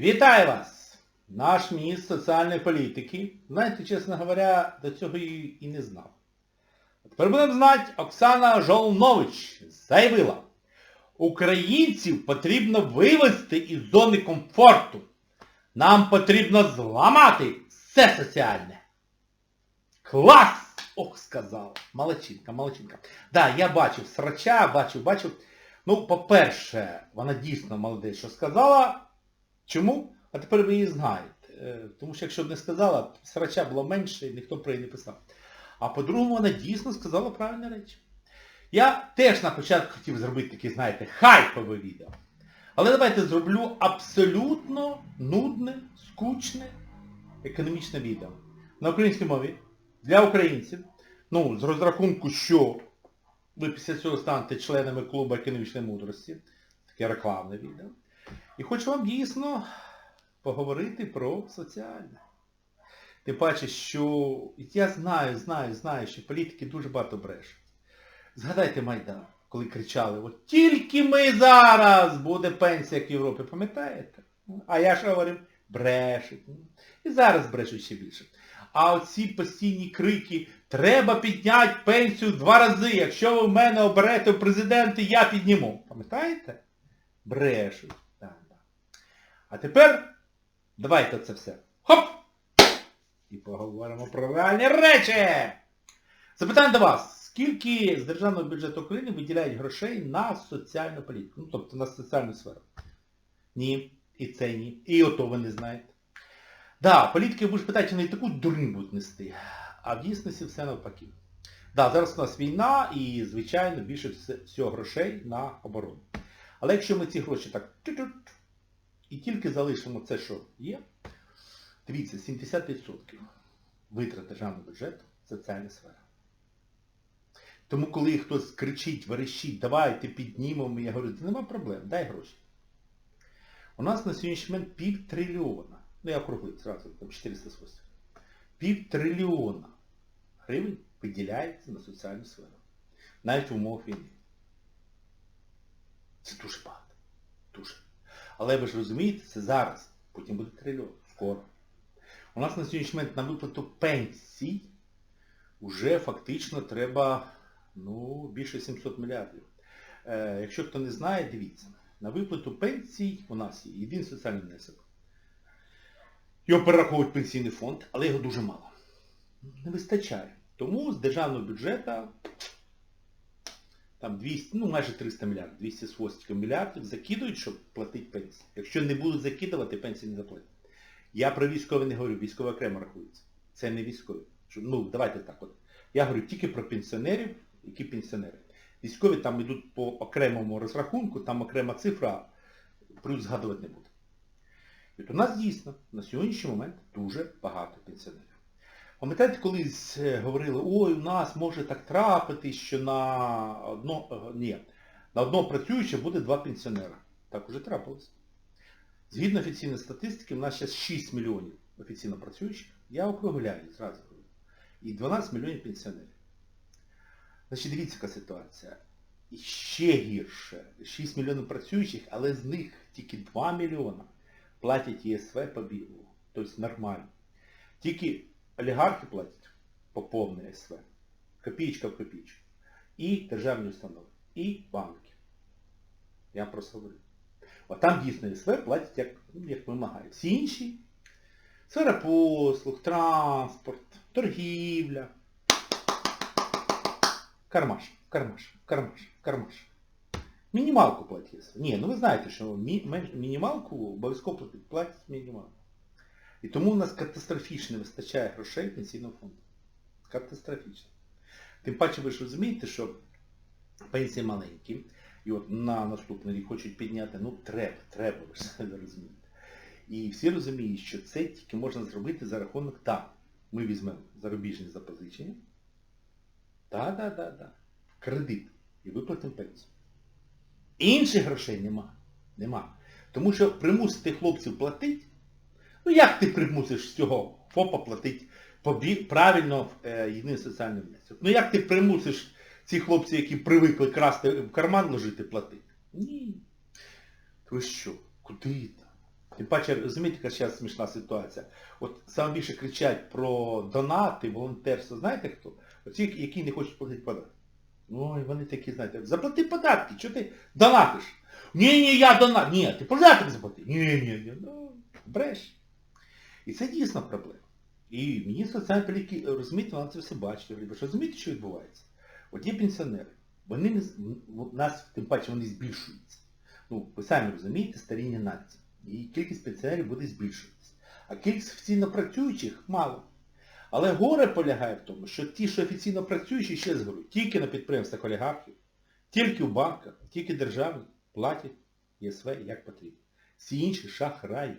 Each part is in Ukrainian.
Вітаю вас! Наш міністр соціальної політики, знаєте, чесно говоря, до цього і, і не знав. Тепер будемо знати, Оксана Жолнович заявила, українців потрібно вивести із зони комфорту. Нам потрібно зламати все соціальне. Клас! Ох, сказала. Молодчинка, молодчинка. Да, я бачив срача, бачив, бачив. Ну, по-перше, вона дійсно молодець, що сказала. Чому? А тепер ви її знаєте. Е, Тому що якщо б не сказала, срача було менше і ніхто про її не писав. А по-другому, вона дійсно сказала правильні речі. Я теж на початку хотів зробити таке, знаєте, хайпове відео. Але давайте зроблю абсолютно нудне, скучне економічне відео. На українській мові для українців. Ну, з розрахунку, що ви після цього станете членами клубу економічної мудрості. Таке рекламне відео. І хочу вам дійсно поговорити про соціальне. Тим паче, що я знаю, знаю, знаю, що політики дуже багато брешуть. Згадайте Майдан, коли кричали, от тільки ми зараз буде пенсія, як в Європі, пам'ятаєте? А я ж говорив, брешуть. І зараз брешуть ще більше. А оці постійні крики, треба підняти пенсію два рази, якщо ви в мене оберете в президенти, я підніму. Пам'ятаєте? Брешуть. А тепер давайте це все. Хоп! І поговоримо про реальні речі. Запитання до вас. Скільки з Державного бюджету України виділяють грошей на соціальну політику? Ну, тобто на соціальну сферу? Ні. І це ні. І ото ви не знаєте. Да, політики будуть питати, вони і таку дурню будуть нести. А в дійсності все навпаки. Да, зараз у нас війна і, звичайно, більше всього грошей на оборону. Але якщо ми ці гроші так і тільки залишимо це, що є, дивіться, 70% витрат державного бюджету – соціальна сфера. Тому коли хтось кричить, верещить, давайте піднімемо, я говорю, це нема проблем, дай гроші. У нас на сьогоднішній момент пів трильйона, ну я округлив, зразу, там 480, пів трильйона гривень виділяється на соціальну сферу. Навіть в умовах війни. Це дуже багато. Дуже. Але ви ж розумієте, це зараз. Потім буде трильйон. Скоро. У нас на сьогоднішній момент на виплату пенсій вже фактично треба ну, більше 700 мільярдів. Е, якщо хто не знає, дивіться. На виплату пенсій у нас є єдиний соціальний внесок. Його перераховують пенсійний фонд, але його дуже мало. Не вистачає. Тому з державного бюджету там 200, ну майже 300 мільярдів, 200 з хвостиком мільярдів закидують, щоб платити пенсії. Якщо не будуть закидувати, пенсії не заплатять. Я про військові не говорю, військові окремо рахуються. Це не військові. Ну, давайте так от. Я говорю тільки про пенсіонерів, які пенсіонери. Військові там йдуть по окремому розрахунку, там окрема цифра, плюс згадувати не буде. От у нас дійсно на сьогоднішній момент дуже багато пенсіонерів. Пам'ятаєте, колись говорили, ой, у нас може так трапити, що на одно, е, ні, на одного працюючого буде два пенсіонера. Так уже трапилось. Згідно офіційної статистики, у нас зараз 6 мільйонів офіційно працюючих. Я округляю, зразу говорю. І 12 мільйонів пенсіонерів. Значить, дивіться, яка ситуація. І ще гірше. 6 мільйонів працюючих, але з них тільки 2 мільйона платять ЄСВ по білу. Тобто нормально. Тільки олігархи платять по повній ЄСВ. Копійка в копійку. І державні установи. І банки. Я просто говорю. От там дійсно ЄСВ платять як, ну, як вимагає. Всі інші сфера послуг, транспорт, торгівля. Кармаш, кармаш, кармаш, кармаш. Мінімалку платять ЄСВ. Ні, ну ви знаєте, що мінімалку обов'язково платять мінімалку. І тому у нас катастрофічно вистачає грошей пенсійного фонду. Катастрофічно. Тим паче ви ж розумієте, що пенсії маленькі, і от на наступний рік хочуть підняти, ну треба, треба, ви ж це розумієте. І всі розуміють, що це тільки можна зробити за рахунок так. Ми візьмемо зарубіжні запозичення. Так, так, так, так. Кредит. І виплатимо пенсію. Інших грошей нема. Нема. Тому що примусити хлопців платити, ну як ти примусиш з цього ФОПа платити правильно е, єдиний соціальний внесок? Ну як ти примусиш ці хлопці, які привикли красти в карман ложити, платити? Ні. Ви що? Куди там? Тим паче, розумієте, яка зараз смішна ситуація. От саме більше кричать про донати, волонтерство. Знаєте хто? Оці, які не хочуть платити податки. Ой, вони такі, знаєте, заплати податки, що ти донатиш? Ні, ні, я донат. Ні, ти податок заплати. Ні, ні, ні. Ну, бреш. І це дійсно проблема. І міністр соціальної політики, розумієте, вона це все бачить. Ви ж розумієте, що відбувається? От є пенсіонери. Вони не, нас, тим паче, вони збільшуються. Ну, ви самі розумієте, старіння нації. І кількість пенсіонерів буде збільшуватися. А кількість офіційно працюючих мало. Але горе полягає в тому, що ті, що офіційно працюючі, ще згоруть. Тільки на підприємствах олігархів, тільки в банках, тільки державні платять ЄСВ як потрібно. Всі інші шахраї.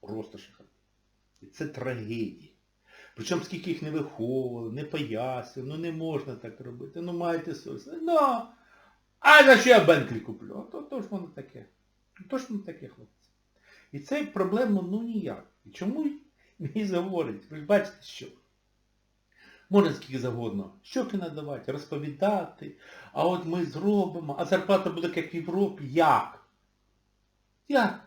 Просто шахраї. Це трагедія. Причому скільки їх не виховували, не пояснювали, ну не можна так робити, ну маєте совість. Ну, а за що я Бенклі куплю? А то, ж воно таке. То ж воно таке, хлопці. І це проблема ну ніяк. І чому мені говорить? Ви ж бачите, що? Можна скільки завгодно. Щоки надавати, розповідати, а от ми зробимо, а зарплата буде як в Європі. Як? Як?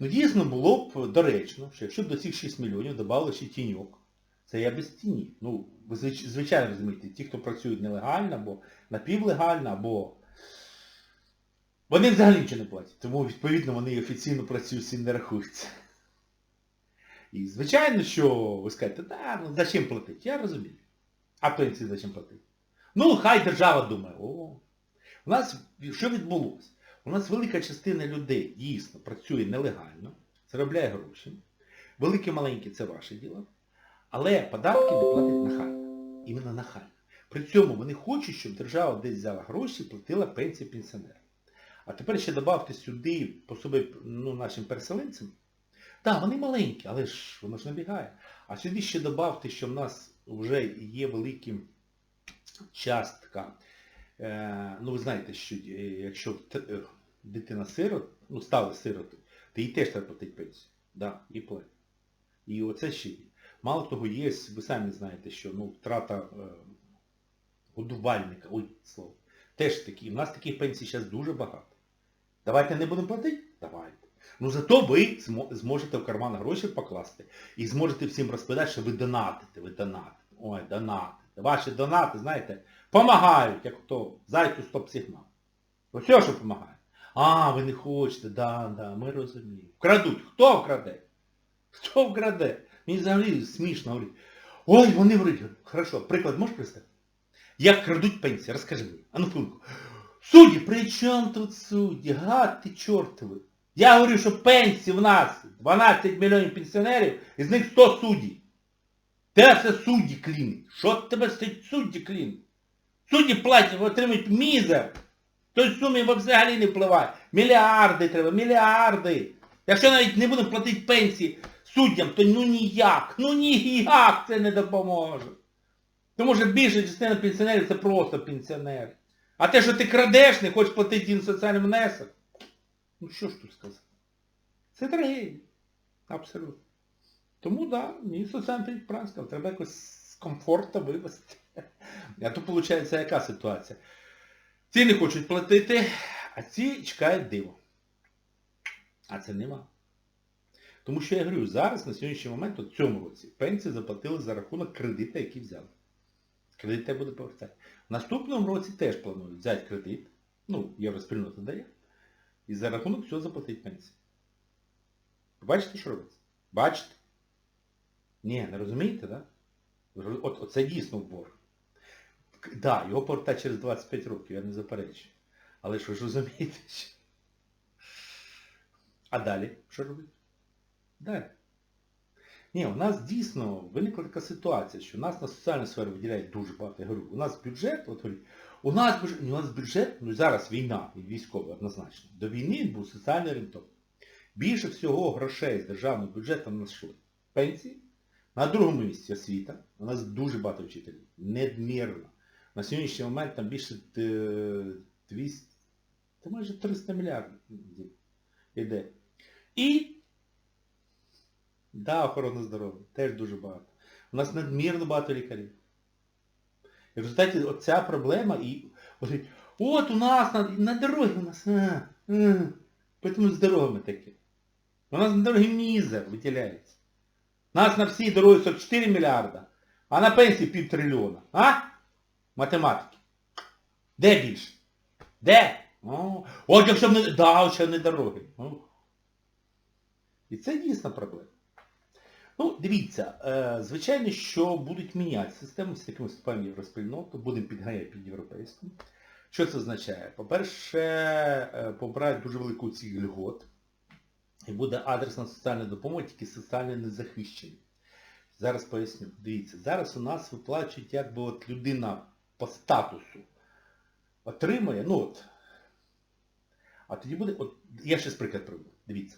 Ну дійсно було б доречно, що якщо б до цих 6 мільйонів додали ще тіньок, це я без тіні. Ну, ви звичайно розумієте, ті, хто працюють нелегально, або напівлегально, або... Вони взагалі нічого не платять. Тому, відповідно, вони офіційно працюють всі не рахуються. І звичайно, що ви скажете, да, ну зачем платити? Я розумію. А пенсії зачем платити? Ну, хай держава думає, о. У нас що відбулося? У нас велика частина людей дійсно працює нелегально, заробляє гроші. Великі маленькі це ваше діло. Але податки не платять нахально. Іменно нахально. При цьому вони хочуть, щоб держава десь взяла гроші і платила пенсії пенсіонерам. А тепер ще додавте сюди по собі ну, нашим переселенцям. Так, вони маленькі, але ж воно ж набігає. А сюди ще додавте, що в нас вже є велика частка. Е, ну ви знаєте, що е, якщо е, дитина сирот, ну стала сиротою, то їй теж треба платити пенсію. Да, і платить. І оце ще є. Мало того, є, ви самі знаєте, що ну, втрата годувальника, ой, слово, теж такі. У нас таких пенсій зараз дуже багато. Давайте не будемо платити? Давайте. Ну зато ви зможете в карман гроші покласти і зможете всім розповідати, що ви донатите, ви донатите. Ой, донатите. Ваші донати, знаєте, помагають, як то зайцю стоп-сигнал. Все, що допомагає. А, ви не хочете, да, да, ми розуміємо. Вкрадуть. Хто вкраде? Хто вкраде? Мені взагалі смішно говорить. Ой, вони вруть. Хорошо, приклад можеш представити? Як крадуть пенсії, розкажи мені. А ну хвилинку. Судді, при чому тут судді? Гад ти чортовий. Я говорю, що пенсії в нас 12 мільйонів пенсіонерів, із них 100 судді. Де це судді клінить? Що тебе стоїть судді клінить? Судді платять, отримують мізер. Той сумі взагалі не впливає. Мільярди треба, мільярди. Якщо навіть не будемо платити пенсії суддям, то ну ніяк, ну ніяк це не допоможе. Тому що більша частина пенсіонерів це просто пенсіонери. А те, що ти крадеш, не хочеш платити їм соціальний внесок. Ну що ж тут сказати? Це трагедія. Абсолютно. Тому да, мені соціальний правильно сказав, треба якось з комфорту вивести. А то виходить яка ситуація? Ці не хочуть платити, а ці чекають диво. А це нема. Тому що я говорю, зараз на сьогоднішній момент, в цьому році, пенсії заплатили за рахунок кредита, який взяли. Кредит треба буде повертати. В наступному році теж планують взяти кредит, ну, євроспільнота дає, і за рахунок цього заплатити пенсії. Ви Бачите, що робиться? Бачите? Ні, не розумієте, так? Да? От, оце дійсно борг. Так, да, його повертати через 25 років, я не заперечую. Але що ж розумієте? А далі що робити? Далі. Ні, у нас дійсно виникла така ситуація, що у нас на соціальну сферу виділяють дуже багато. Я у нас бюджет, от у нас бюджет, у нас бюджет, ну зараз війна, військова однозначно. До війни був соціально орієнтований. Більше всього грошей з державного бюджету знайшли. Пенсії. На другому місці освіта. У нас дуже багато вчителів. Недмірно. На сьогоднішній момент там більше е, 200, та майже 300 мільярдів йде. І Да, охорона здоров'я. Теж дуже багато. У нас надмірно багато лікарів. І в результаті оця проблема і от, у нас на, на дорогі у нас. А, а, тому з дорогами таке. У нас на дороги мізер виділяється. Нас на всі дороги 44 мільярда, а на пенсії пів трильйона. А? Математики. Де більше? Де? О, от якщо б не... Да, ще не дороги. О. І це дійсно проблема. Ну, дивіться, е, звичайно, що будуть міняти систему з таким вступаємо в євроспільноту, будемо підганяти під європейську. Що це означає? По-перше, е, побирають дуже велику ці льгот, і буде адресна соціальна допомога, тільки соціально незахищені. Зараз поясню. Дивіться, зараз у нас виплачують, якби от людина по статусу отримує, ну от, а тоді буде, от, я ще приклад приведу, дивіться.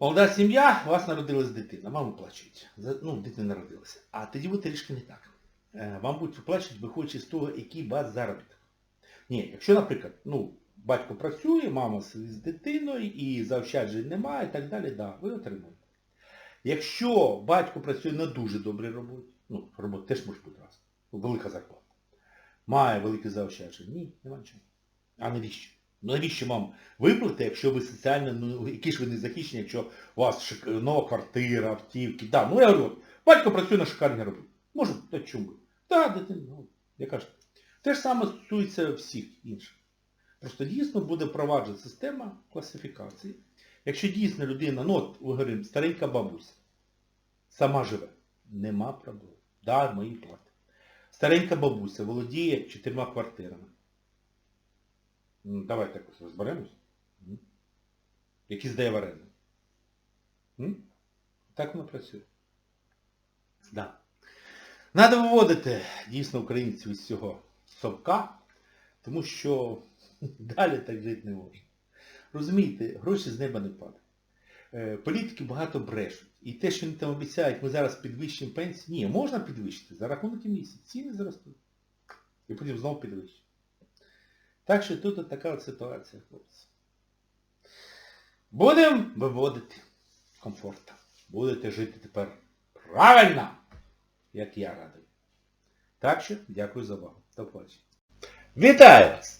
Молода сім'я, у вас народилась дитина, вам виплачують. Ну, дитина народилася. А тоді буде трішки не так. Е, Вам будуть виплачувати, виходячи з того, який вас заробіток. Ні, якщо, наприклад, ну, батько працює, мама з дитиною і заощаджень немає і так далі, да, ви отримуєте. Якщо батько працює на дуже добрій роботі, ну, робота теж може бути раз, велика зарплата, має велике заощадження, ні, нема нічого. А навіщо? Ну навіщо вам виплати, якщо ви соціально, ну які ж ви не захищені, якщо у вас шик... нова квартира, автівки. Да, ну я говорю, батько працює на шикарній роботі. Може, та чому? Так, дитина, ну, я кажу. Те ж саме стосується всіх інших. Просто дійсно буде впроваджена система класифікації. Якщо дійсно людина, ну от, говоримо, старенька бабуся, сама живе, нема проблем. Да, мої плати. Старенька бабуся володіє чотирма квартирами. Ну, Давайте якось розберемось. Які здає в оренду. Так воно працює. Да. Надо виводити дійсно українців із цього совка, тому що далі так жити не можна. Розумієте, гроші з неба не падають. Е, Політики багато брешуть. І те, що вони там обіцяють, ми зараз підвищимо пенсії. Ні, можна підвищити за рахунок місяць. Ціни зростуть. І потім знову підвищимо. Так що тут от така от ситуація, хлопці. Будемо виводити комфорт. Будете жити тепер правильно, як я радий. Так що, дякую за увагу. До побачення. Вітаю вас!